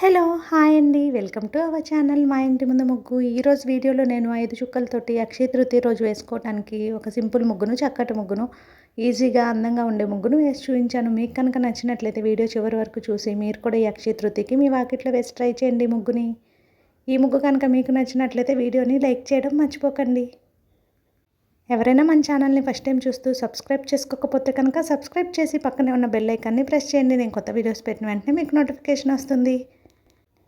Hello hi అండి. Welcome to our channel. మా ఇంటి ముందు ముగ్గు. ఈరోజు వీడియోలో నేను ఐదు చుక్కలతోటి అక్షయ తృతీయ రోజు వేసుకోవడానికి ఒక సింపుల్ ముగ్గును చక్కటి ముగ్గును ఈజీగా అందంగా ఉండే ముగ్గును వేసి చూపించాను. మీకు కనుక నచ్చినట్లయితే వీడియో చివరి వరకు చూసి మీరు కూడా ఈ అక్షయ తృతీయకి మీ వాకిట్లో వేసి ట్రై చేయండి ముగ్గుని. ఈ ముగ్గు కనుక మీకు నచ్చినట్లయితే వీడియోని లైక్ చేయడం మర్చిపోకండి. ఎవరైనా మన ఛానల్ని ఫస్ట్ టైం చూస్తూ సబ్స్క్రైబ్ చేసుకోకపోతే కనుక సబ్స్క్రైబ్ చేసి పక్కనే ఉన్న బెల్ ఐకాన్ని ప్రెస్ చేయండి. నేను కొత్త వీడియోస్ పెట్టిన వెంటనే మీకు నోటిఫికేషన్ వస్తుంది.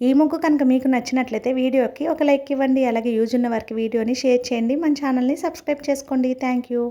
ఈ ముగ్గు కనుక మీకు నచ్చినట్లయితే వీడియోకి ఒక లైక్ ఇవ్వండి అలాగే యూజ్ ఉన్న వారికి వీడియోని షేర్ చేయండి. మన ఛానల్ని సబ్స్క్రైబ్ చేసుకోండి. Thank you.